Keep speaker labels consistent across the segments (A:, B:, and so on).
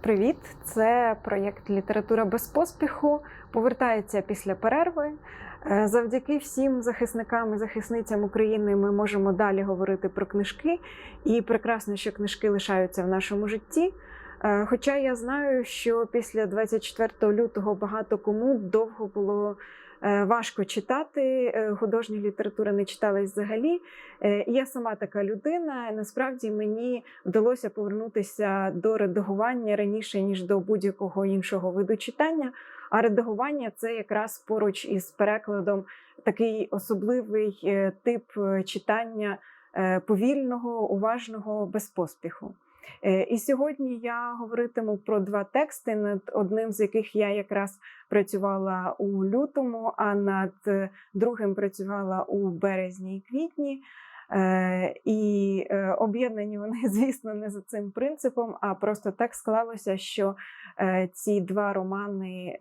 A: Привіт! Це проєкт Література без поспіху. Повертається після перерви. Е, Завдяки всім захисникам і захисницям України ми можемо далі говорити про книжки. І прекрасно, що книжки лишаються в нашому житті. Е, Хоча я знаю, що після 24 лютого багато кому довго було важко читати, е, художня література не читалась взагалі. Е, Я сама така людина. Насправді мені вдалося повернутися до редагування раніше ніж до будь-якого іншого виду читання. А редагування це якраз поруч із перекладом такий особливий е, тип е, читання е, повільного, уважного, без поспіху. Е, І сьогодні я говоритиму про два тексти, над одним з яких я якраз працювала у лютому, а над е, другим працювала у березні і квітні. Е, І об'єднані вони, звісно, не за цим принципом, а просто так склалося, що ці два романи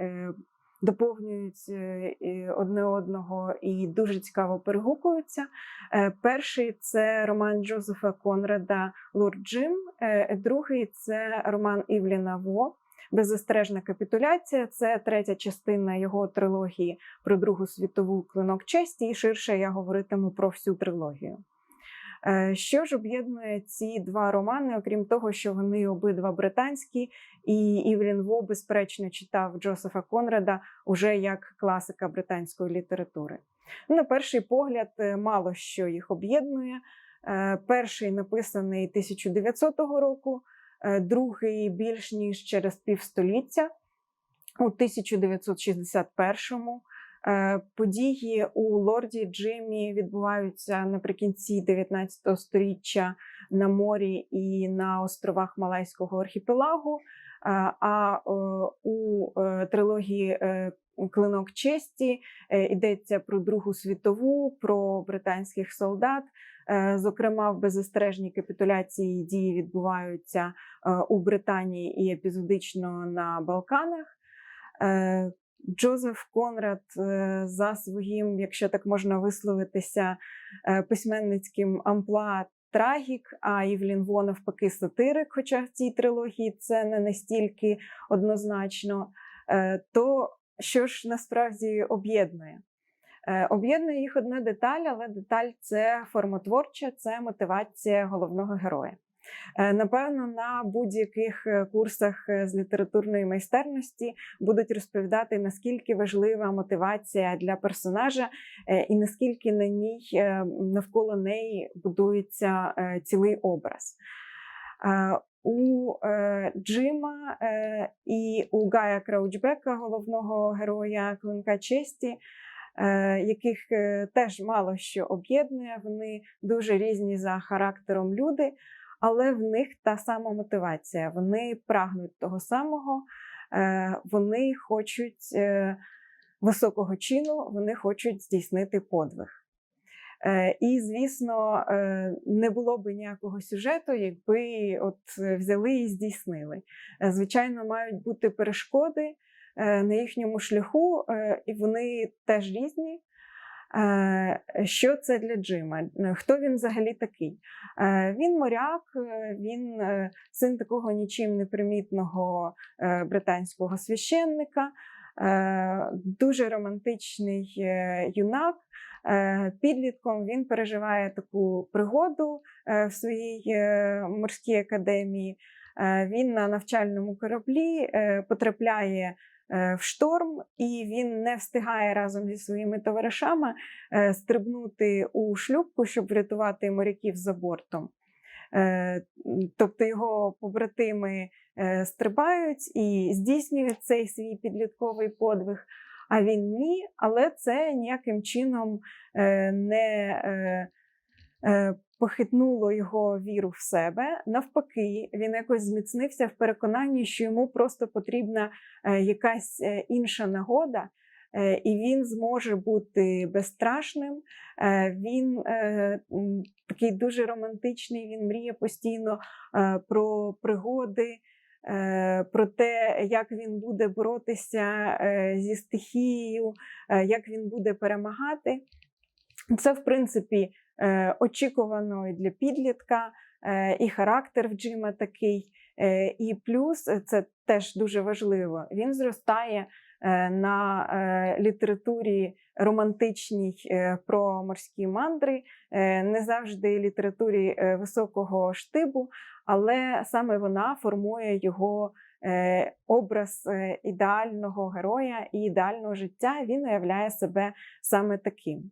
A: доповнюють е, одне одного і дуже цікаво перегукуються. Е, Перший це роман Джозефа Конрада Лорд Джим, е, другий це роман Івліна Во. Беззастережна капітуляція це третя частина його трилогії про Другу світову клинок честі, і ширше я говоритиму про всю трилогію. Е, Що ж об'єднує ці два романи, окрім того, що вони обидва британські, і Івлін Во, безперечно, читав Джозефа Конрада уже як класика британської літератури. Ну, На перший погляд, е, мало що їх об'єднує. Е, Перший написаний 1900 року, другий більш ніж через півстоліття у 1961-му. Е, Події у лорді Джимі відбуваються наприкінці 19 століття на морі і на островах Малайського архіпелагу. Е, А е, у трилогії Клинок честі йдеться про Другу світову, про британських солдат. Зокрема, в беззастережній капітуляції дії відбуваються у Британії і епізодично на Балканах. Джозеф Конрад е, за своїм, якщо так можна висловитися, е, письменницьким амплуа трагік, а Івлін Во навпаки сатирик, хоча в цій трилогії це не настільки однозначно, Е, то що ж насправді об'єднує? Об'єднує їх одна деталь, але деталь це формотворча, це мотивація головного героя. Е, Напевно, на будь-яких е, курсах е, з літературної майстерності будуть розповідати, наскільки важлива мотивація для персонажа, і наскільки на ній навколо неї будується цілий образ. У Джима і у Гая Краучбека, головного героя Клинка честі, яких теж мало що об'єднує, вони дуже різні за характером люди, але в них та сама мотивація. Вони прагнуть того самого, е, вони хочуть е, високого чину, вони хочуть здійснити подвиг. Е, І, звісно, не було б ніякого сюжету, якби от взяли і здійснили. Звичайно, мають бути перешкоди на їхньому шляху, і вони теж різні. Е, Що це для Джима? Хто він взагалі такий? Е, Він моряк, е, він син такого нічим не примітного британського священника, дуже романтичний юнак. Підлітком він переживає таку пригоду в своїй морській академії. Він на навчальному кораблі потрапляє в шторм, і він не встигає разом зі своїми товаришами е, стрибнути у шлюпку, щоб врятувати моряків за бортом. Е, Тобто його побратими е, стрибають і здійснюють цей свій підлітковий подвиг. А він ні, але це ніяким чином е, не е, е, похитнуло його віру в себе. Навпаки, він якось зміцнився в переконанні, що йому просто потрібна е, якась е, інша нагода, е, і він зможе бути безстрашним. Він такий дуже романтичний, він мріє постійно про пригоди. Про те, як він буде боротися зі стихією, як він буде перемагати. Це, в принципі, очікувано і для підлітка. е, і характер в Джима такий. Е, І плюс е, це теж дуже важливо. Він зростає е, на е, літературі романтичній е, про морські мандри, е, не завжди літературі е, високого штибу, але саме вона формує його е, образ е, ідеального героя і ідеального життя. Він уявляє себе саме таким.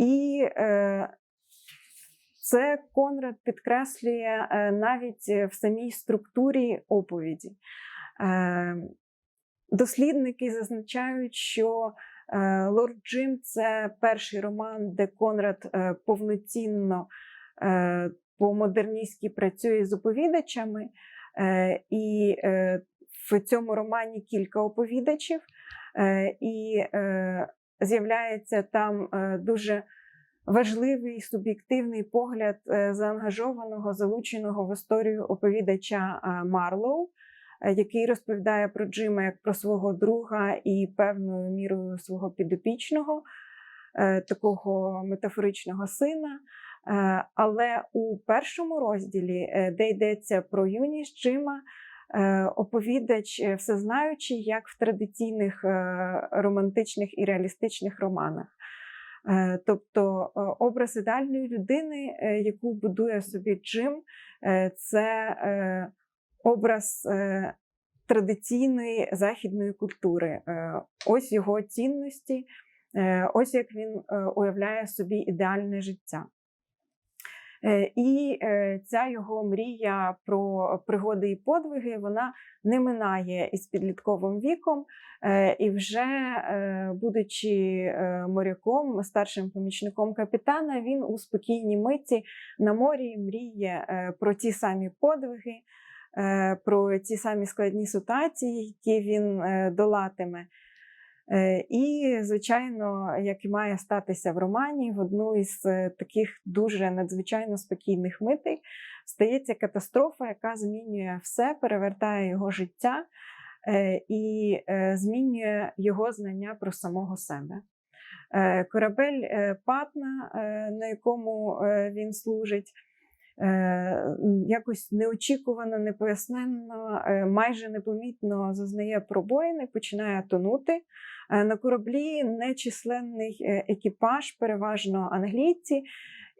A: Е, І е, це Конрад підкреслює е, навіть в самій структурі оповіді. Е, Дослідники зазначають, що е, Лорд Джим це перший роман, де Конрад е, повноцінно е, по-модерністськи працює з оповідачами, Е, і е, в цьому романі кілька оповідачів, е, і е, з'являється там е, дуже важливий суб'єктивний погляд е, заангажованого, залученого в історію оповідача е, Марлоу, який розповідає про Джима як про свого друга і певною мірою свого підопічного, такого метафоричного сина. Але у першому розділі, де йдеться про юність Джима, оповідач е, всезнаючий, як в традиційних е, романтичних і реалістичних романах. Е, Тобто е, образ ідеальної людини, е, яку будує собі Джим, е, це е, образ е, традиційної західної культури. Е, Ось його цінності, е, ось як він е, уявляє собі ідеальне життя. Е, І е, ця його мрія про пригоди і подвиги вона не минає із підлітковим віком, Е, і вже будучи моряком, старшим помічником капітана, він у спокійній миті на морі мріє про ті самі подвиги, про ті самі складні ситуації, які він долатиме. Е, І, звичайно, як і має статися в романі, в одну із е, таких дуже надзвичайно спокійних митей стається катастрофа, яка змінює все, перевертає його життя е, і змінює його знання про самого себе. Корабель Патна, на якому він служить, якось неочікувано, непоясненно, е, майже непомітно зазнає пробоїни, починає тонути. Е, На кораблі нечисленний е, екіпаж, переважно англійці,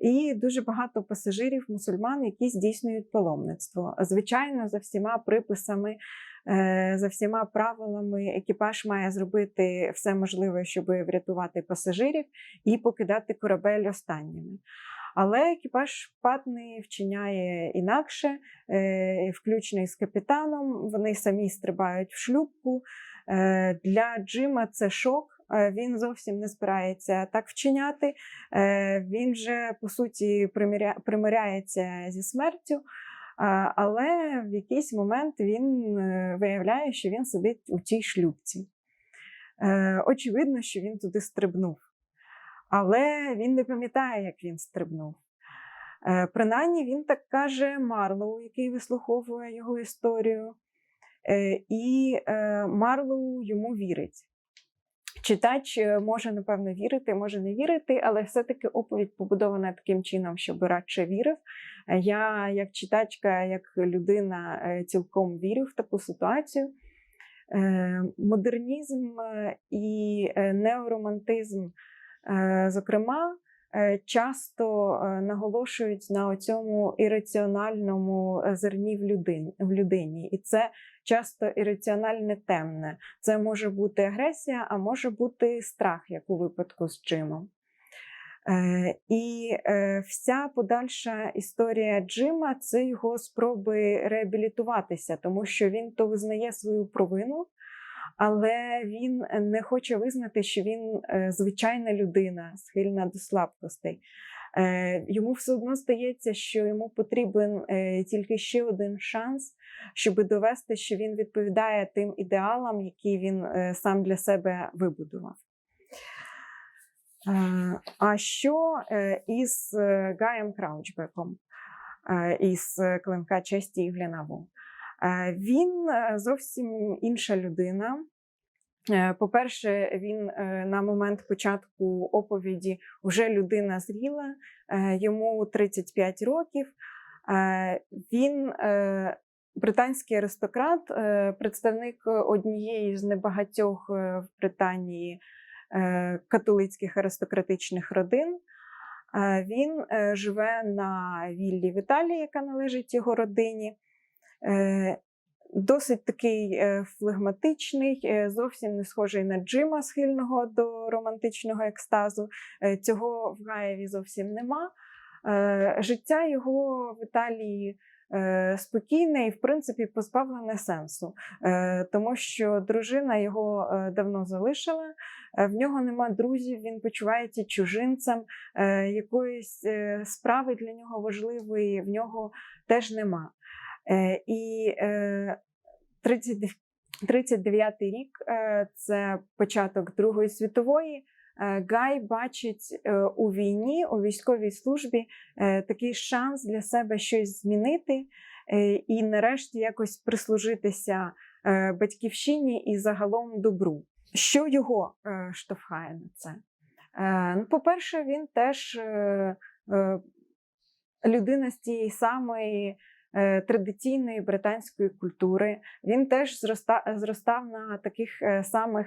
A: і дуже багато пасажирів, мусульман, які здійснюють паломництво. Звичайно, за всіма приписами, е, за всіма правилами, екіпаж має зробити все можливе, щоб врятувати пасажирів і покидати корабель останніми. Але екіпаж Патни вчиняє інакше, е, включно із капітаном. Вони самі стрибають в шлюпку. Е, Для Джима це шок. е, Він зовсім не збирається так вчиняти. Він же по суті примиряється зі смертю. Але в якийсь момент він виявляє, що він сидить у тій шлюбці. Е, Очевидно, що він туди стрибнув. Але він не пам'ятає, як він стрибнув. Е, Принаймні, він так каже Марлоу, який вислуховує його історію. Е, І е, Марлоу йому вірить. Читач може, напевно, вірити, може не вірити, але все-таки оповідь побудована таким чином, щоб радше вірив. Я, як читачка, як людина, цілком вірю в таку ситуацію. Модернізм і неоромантизм, зокрема, е, часто е, наголошують на цьому ірраціональному е, зерні в людині. І це часто ірраціональне темне. Це може бути агресія, а може бути страх, як у випадку з Джимом. Е, І е, вся подальша історія Джима це його спроби реабілітуватися, тому що він то визнає свою провину, але він не хоче визнати, що він е, звичайна людина, схильна до слабкостей. Е, Йому все одно здається, що йому потрібен е, тільки ще один шанс, щоб довести, що він відповідає тим ідеалам, які він е, сам для себе вибудував. Е, А що е, із е, Гаєм Краучбеком, е, із е, Клинка честі і Глянаву? Е, Він е, зовсім інша людина. Е, По-перше, він на момент початку оповіді вже людина зріла, йому 35 років. Він британський аристократ, представник однієї з небагатьох в Британії католицьких аристократичних родин. Він живе на віллі в Італії, яка належить його родині. Е, Досить такий е, флегматичний, е, зовсім не схожий на Джима, схильного до романтичного екстазу. Цього в Гаєві зовсім нема. Життя його в Італії спокійне і, в принципі, позбавлене сенсу, тому що дружина його давно залишила, в нього нема друзів, він почувається чужинцем, якоїсь справи для нього важливої в нього теж нема. Е, І е, 30 39-й рік е, це початок Другої світової. Е, Гай бачить е, у війні, у військовій службі е, такий шанс для себе щось змінити е, і, нарешті, якось прислужитися е, батьківщині і загалом добру. Що його е, штовхає на це? Е, Ну, по-перше, він теж е, е, людина з тієї самої е, традиційної британської культури. Він теж зроста, зростав на таких е, самих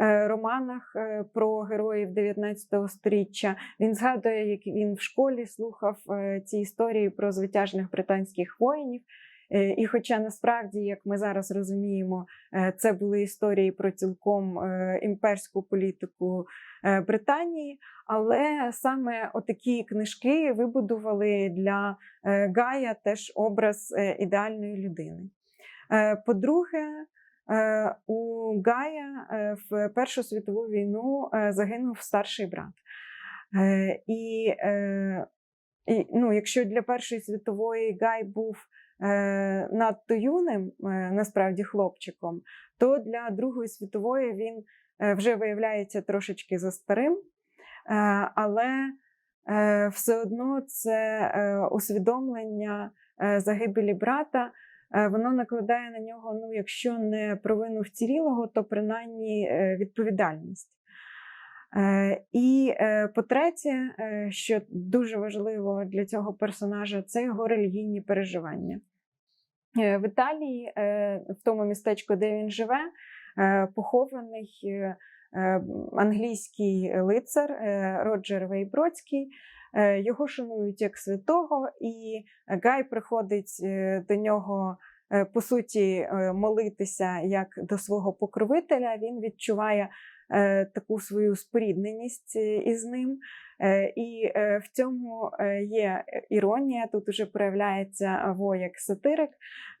A: е, романах е, про героїв 19 століття. Він згадує, як він в школі слухав е, ці історії про звитяжних британських воїнів. Е, І хоча насправді, як ми зараз розуміємо, е, це були історії про цілком е, імперську політику Британії, але саме отакі книжки вибудували для Гая теж образ ідеальної людини. По-друге, у Гая в Першу світову війну загинув старший брат. І, ну, якщо для Першої світової Гай був надто юним, е, насправді хлопчиком, то для Другої світової він е, вже виявляється трошечки за старим, е, але е, все одно це е, усвідомлення е, загибелі брата. е, Воно накладає на нього, ну, якщо не провину вцілілого, то принаймні е, відповідальність. Е, І е, по-третє, е, що дуже важливо для цього персонажа, це його релігійні переживання. В Італії, в тому містечку, де він живе, похований англійський лицар Роджер Вейбродський. Його шанують як святого, і Гай приходить до нього. По суті, молитися як до свого покровителя, він відчуває таку свою спорідненість е, із ним. Е, І е, в цьому е, є іронія, тут уже проявляється Во як сатирик.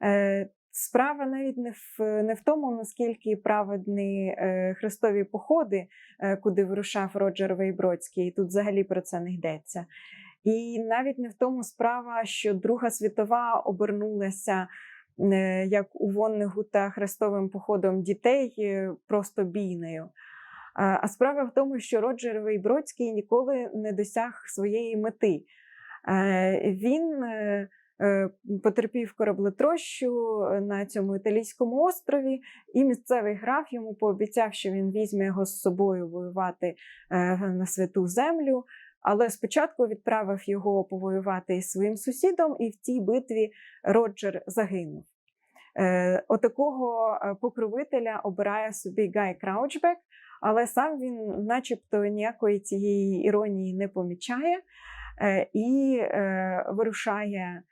A: Е, Справа навіть не в, не в тому, наскільки праведні е, хрестові походи, е, куди вирушав Роджер Вейбродський, тут взагалі про це не йдеться. І навіть не в тому справа, що Друга світова обернулася е, як у Воннегута хрестовим походом дітей е, просто бійною. А справа в тому, що Роджер Вейбродський ніколи не досяг своєї мети. Е, Він е, е, потерпів кораблетрощу на цьому італійському острові, і місцевий граф йому пообіцяв, що він візьме його з собою воювати на святу землю. Але спочатку відправив його повоювати із своїм сусідом, і в тій битві Роджер загинув. Отакого покровителя обирає собі Гай Краучбек, але сам він, начебто, ніякої цієї іронії не помічає е, і е, вирушає.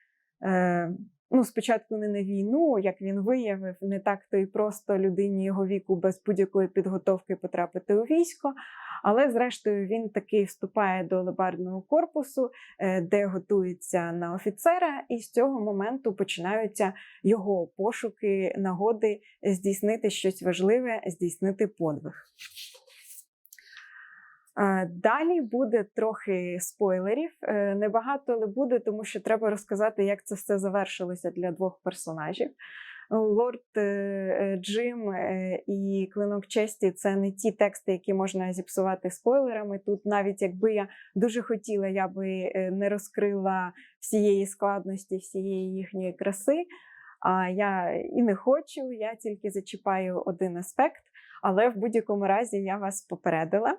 A: Ну, спочатку не на війну, як він виявив, не так то і просто людині його віку без будь-якої підготовки потрапити у військо. Але, зрештою, він таки вступає до лебардного корпусу, е, де готується на офіцера, і з цього моменту починаються його пошуки, нагоди здійснити щось важливе, здійснити подвиг. Е, Далі буде трохи спойлерів. Е, Небагато, але буде, тому що треба розказати, як це все завершилося для двох персонажів. Лорд е, Джим і Клинок честі це не ті тексти, які можна зіпсувати спойлерами. Тут, навіть якби я дуже хотіла, я би не розкрила всієї складності, всієї їхньої краси. А я і не хочу, я тільки зачіпаю один аспект. Але в будь-якому разі я вас попередила,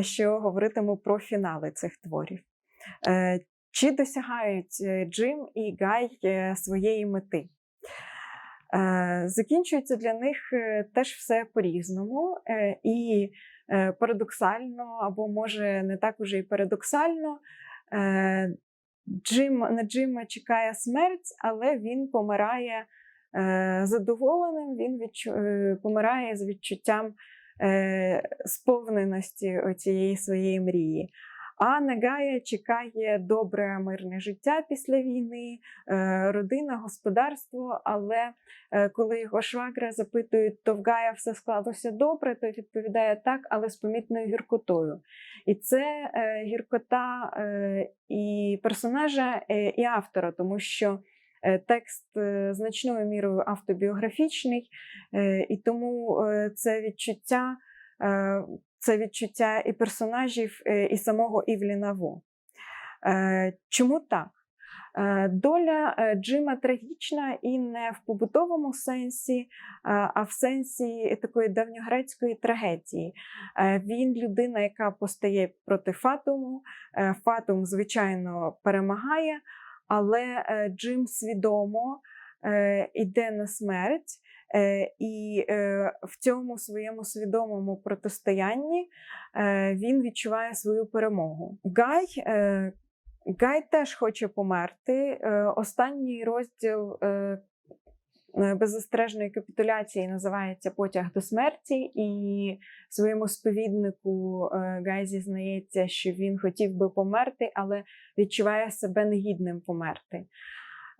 A: що говоритиму про фінали цих творів. Е, Чи досягають е, Джим і Гай е, своєї мети? Е, Закінчується для них е, теж все по-різному. е, І е, парадоксально, або може не так уже і парадоксально. е, Джим, на Джима чекає смерть, але він помирає е, задоволеним, він відчу, е, помирає з відчуттям е, сповненості цієї своєї мрії. А Нагая чекає добре мирне життя після війни, е, родина, господарство. Але е, коли його швагра запитують, то в Гая все склалося добре, то відповідає так, але з помітною гіркотою. І це е, гіркота і персонажа, і автора, тому що текст е, значною мірою автобіографічний, е, і тому е, це відчуття. е, Це відчуття і персонажів, е, і самого Івліна Во. Е, Чому так? Е, Доля е, Джима трагічна і не в побутовому сенсі, е, а в сенсі такої давньогрецької трагедії. Е, Він людина, яка постає проти Фатуму. Е, Фатум, звичайно, перемагає, але е, Джим свідомо е, йде на смерть. Е, І е, в цьому своєму свідомому протистоянні е, він відчуває свою перемогу. Гай, е, Гай теж хоче померти. Е, Останній розділ е, е, беззастережної капітуляції називається Потяг до смерті, і своєму сповіднику е, Гай зізнається, що він хотів би померти, але відчуває себе негідним померти.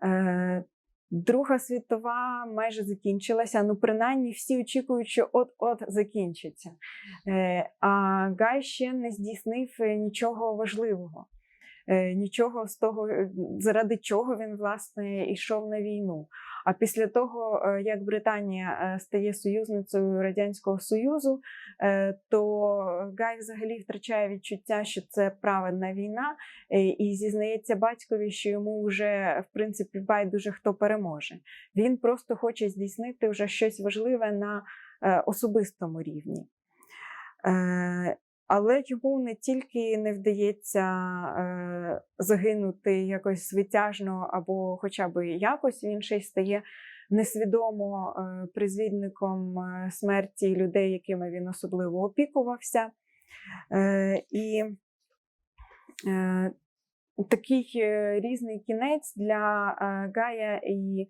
A: Е, Друга світова майже закінчилася. Ну, принаймні, всі очікують, що от-от закінчиться. Е, А Гай ще не здійснив е, нічого важливого, Е, нічого з того, е, заради чого він власне йшов на війну. А після того, е, як Британія е, стає союзницею Радянського Союзу, е, то Гай взагалі втрачає відчуття, що це праведна війна, е, і зізнається батькові, що йому вже в принципі байдуже хто переможе. Він просто хоче здійснити вже щось важливе на е, особистому рівні. Але йому не тільки не вдається е, загинути якось звитяжно або хоча б якось, він ще й стає несвідомо е, призвідником е, смерті людей, якими він особливо опікувався. Е, І е, такий е, різний кінець для е, Гая і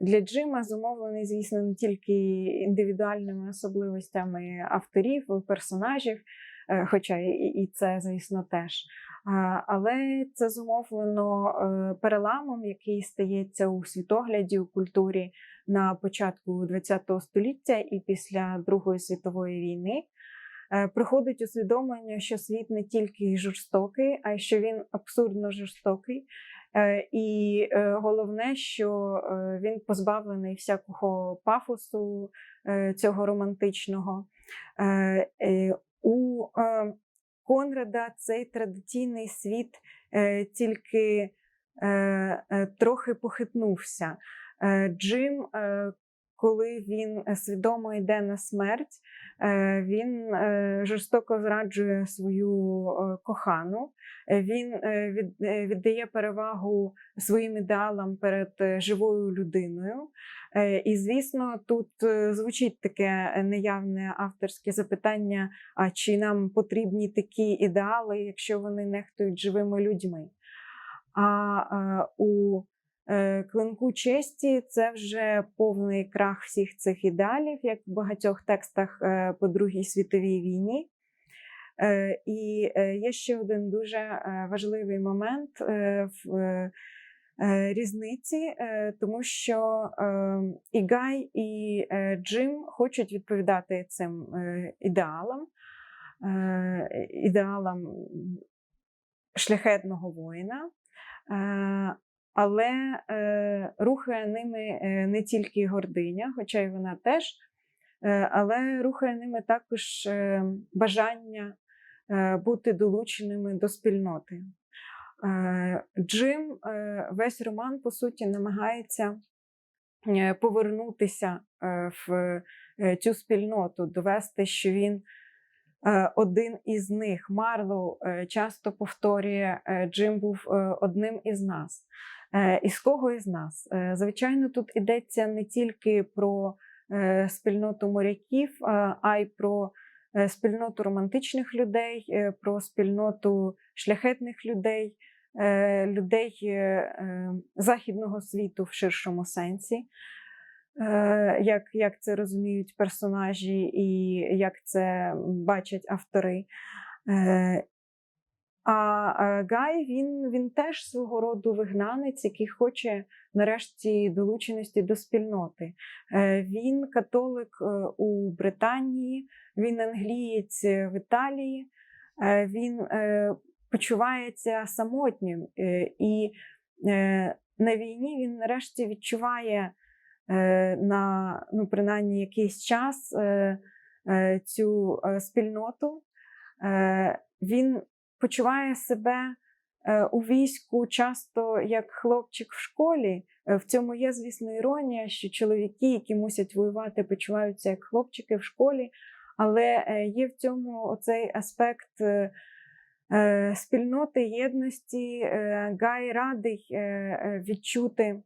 A: для Джима зумовлений, звісно, не тільки індивідуальними особливостями авторів, персонажів, хоча і, це, звісно, теж. Але це зумовлено е, переламом, який стається у світогляді, у культурі на початку ХХ століття і після Другої світової війни. Е, Приходить усвідомлення, що світ не тільки жорстокий, а й що він абсурдно жорстокий. Е, І е, головне, що е, він позбавлений всякого пафосу е, цього романтичного. У Конрада цей традиційний світ е, тільки е, е, трохи похитнувся. Джим, коли він е, свідомо йде на смерть, е, він е, жорстоко зраджує свою кохану. Він від- віддає перевагу своїм ідеалам перед живою людиною. І, звісно, тут звучить таке неявне авторське запитання: а чи нам потрібні такі ідеали, якщо вони нехтують живими людьми? А у клинку честі це вже повний крах всіх цих ідеалів, як в багатьох текстах е, по Другій світовій війні. Е, І е, є ще один дуже е, важливий момент е, в е, е, різниці, е, тому що е, і Гай, і е, Джим хочуть відповідати цим е, ідеалам, е, ідеалам шляхетного воїна. Але е, рухає ними е, не тільки гординя, хоча й вона теж, е, але рухає ними також е, бажання е, бути долученими до спільноти. Е, Джим е, весь роман, по суті, намагається е, повернутися е, в цю спільноту, довести, що він один із них. Марлоу е, часто повторює, е, Джим був е, одним із нас. Е, Із кого із нас? Е, Звичайно, тут йдеться не тільки про е, спільноту моряків, е, а й про е, спільноту романтичних людей, е, про спільноту шляхетних людей, е, людей е, е, західного світу в ширшому сенсі. Е, Як, як це розуміють персонажі і як це бачать автори. Е, А е, Гай він, він теж свого роду вигнанець, який хоче нарешті долученості до спільноти. Він католик у Британії, він англієць в Італії, він почувається самотнім. І на війні він нарешті відчуває на ну, принаймні якийсь час е, е, цю е, спільноту. Е, Він почуває себе е, у війську часто як хлопчик в школі. Е, В цьому є, звісно, іронія, що чоловіки, які мусять воювати, почуваються як хлопчики в школі, але е, є в цьому оцей аспект е, е, спільноти, єдності. Е, Гай радий е, е, відчути,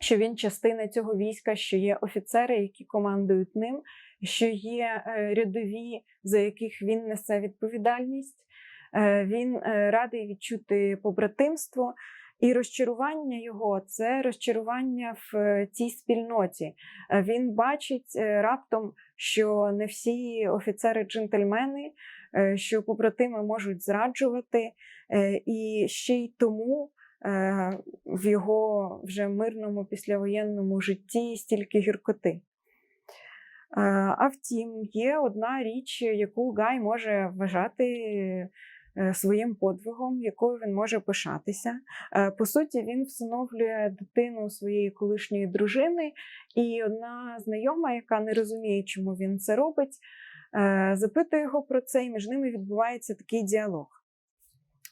A: що він частина цього війська, що є офіцери, які командують ним, що є е, рядові, за яких він несе відповідальність. Е, Він е, радий відчути побратимство. І розчарування його це розчарування в цій спільноті. Він бачить раптом, що не всі офіцери джентльмени, е, що побратими можуть зраджувати, і ще й тому в його вже мирному післявоєнному житті стільки гіркоти. Е, А втім, є одна річ, яку Гай може вважати е, своїм подвигом, якою він може пишатися. Е, По суті, він всиновлює дитину своєї колишньої дружини, і одна знайома, яка не розуміє, чому він це робить, е, запитує його про це, і між ними відбувається такий діалог.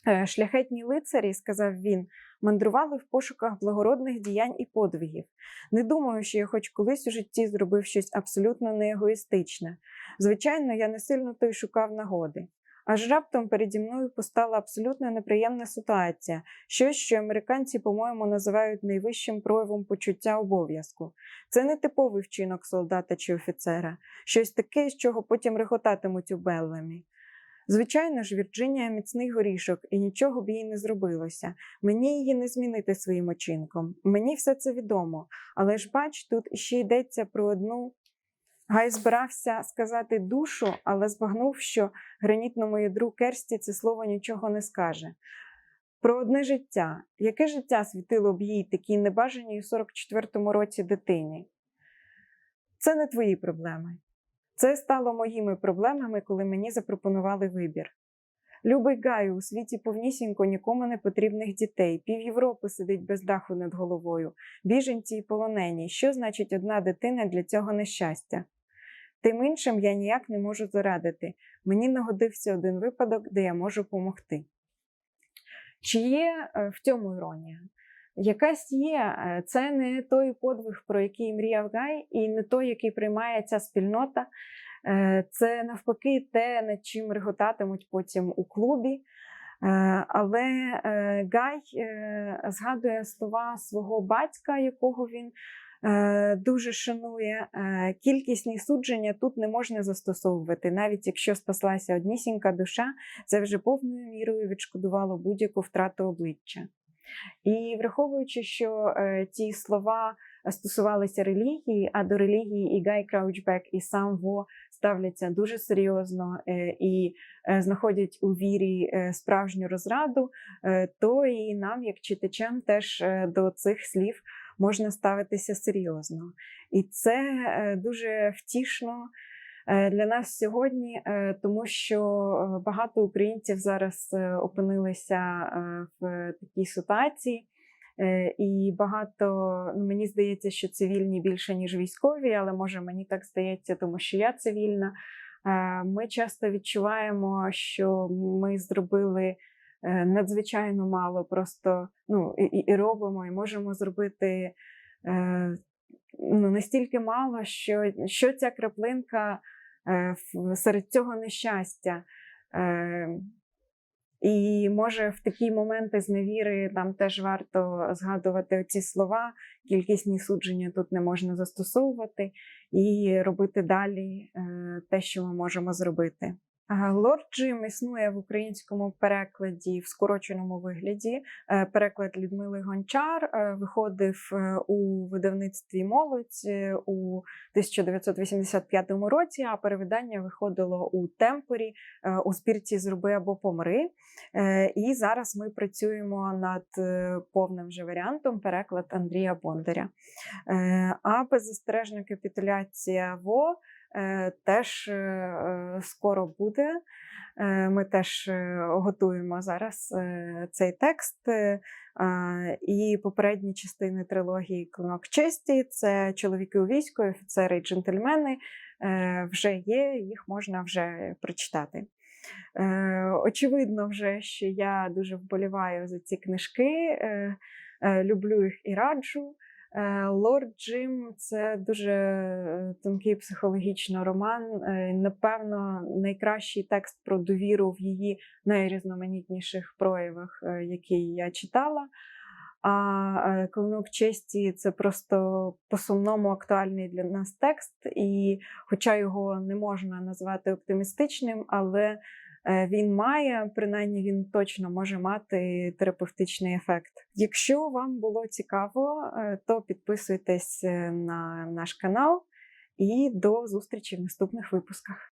A: Е, Шляхетні лицарі, сказав він, мандрували в пошуках благородних діянь і подвигів. Не думаю, що я хоч колись у житті зробив щось абсолютно неегоїстичне. Звичайно, я не сильно то й шукав нагоди. Аж раптом переді мною постала абсолютно неприємна ситуація, щось, що американці, по-моєму, називають найвищим проявом почуття обов'язку. Це не типовий вчинок солдата чи офіцера, щось таке, з чого потім реготатимуть у Беллемі. Звичайно ж, Вірджинія міцний горішок, і нічого б їй не зробилося. Мені її не змінити своїм очинком. Мені все це відомо. Але ж бач, тут іще йдеться про одну. Гай збирався сказати душу, але збагнув, що гранітному ядру Керсті це слово нічого не скаже. Про одне життя. Яке життя світило б їй такій небажаній у 44-му році дитині? Це не твої проблеми. Це стало моїми проблемами, коли мені запропонували вибір. Любий Гаю, у світі повнісінько нікому не потрібних дітей. Пів Європи сидить без даху над головою, біженці й полонені. Що значить одна дитина для цього нещастя? Тим іншим я ніяк не можу зарадити. Мені нагодився один випадок, де я можу допомогти. Чи є е, в цьому іронія? Якась є, Е, це не той подвиг, про який мріяв Гай, і не той, який приймає ця спільнота. Е, Це навпаки те, над чим реготатимуть потім у клубі. Е, Але Гай згадує слова свого батька, якого він дуже шанує. Кількісні судження тут не можна застосовувати, навіть якщо спаслася однісінька душа, це вже повною мірою відшкодувало будь-яку втрату обличчя. І враховуючи, що е, ті слова стосувалися релігії, а до релігії і Гай Краучбек, і сам Во ставляться дуже серйозно е, і е, знаходять у вірі е, справжню розраду, е, то і нам, як читачам, теж е, до цих слів можна ставитися серйозно. І це е, дуже втішно е, для нас сьогодні, е, тому що е, багато українців зараз е, опинилися е, в такій ситуації. Е, І багато ну, мені здається, що цивільні більше ніж військові, але може мені так здається, тому що я цивільна. Е, Ми часто відчуваємо, що ми зробили е, надзвичайно мало, просто ну і, і- робимо, і можемо зробити е, ну, настільки мало, що, що ця краплинка е, серед цього нещастя. Е, і може в такі моменти зневіри нам теж варто згадувати ці слова, кількісні судження тут не можна застосовувати, і робити далі е, те, що ми можемо зробити. Лорд Джим існує в українському перекладі в скороченому вигляді. Е, Переклад Людмили Гончар е, виходив е, у видавництві молодь у 1985 році, а перевидання виходило у темпорі у спірці Зроби або помри. І зараз ми працюємо над повним вже варіантом переклад Андрія Бондаря. А беззастережна капітуляція ВО теж е, е, скоро буде. Е, Ми теж е, готуємо зараз е, цей текст. Е, І попередні частини трилогії Клинок честі це чоловіки у війську, офіцери і джентльмени. е, Вже є, їх можна вже прочитати. Е, Очевидно, вже що я дуже вболіваю за ці книжки, е, е, люблю їх і раджу. Е, Лорд Джим це дуже е, тонкий психологічно роман. е, Напевно, найкращий текст про довіру в її найрізноманітніших проявах, які я читала. А Клинок честі це просто по-сумному актуальний для нас текст, і хоча його не можна назвати оптимістичним, але він має, принаймні він точно може мати терапевтичний ефект. Якщо вам було цікаво, е, то підписуйтесь е, на наш канал і до зустрічі в наступних випусках.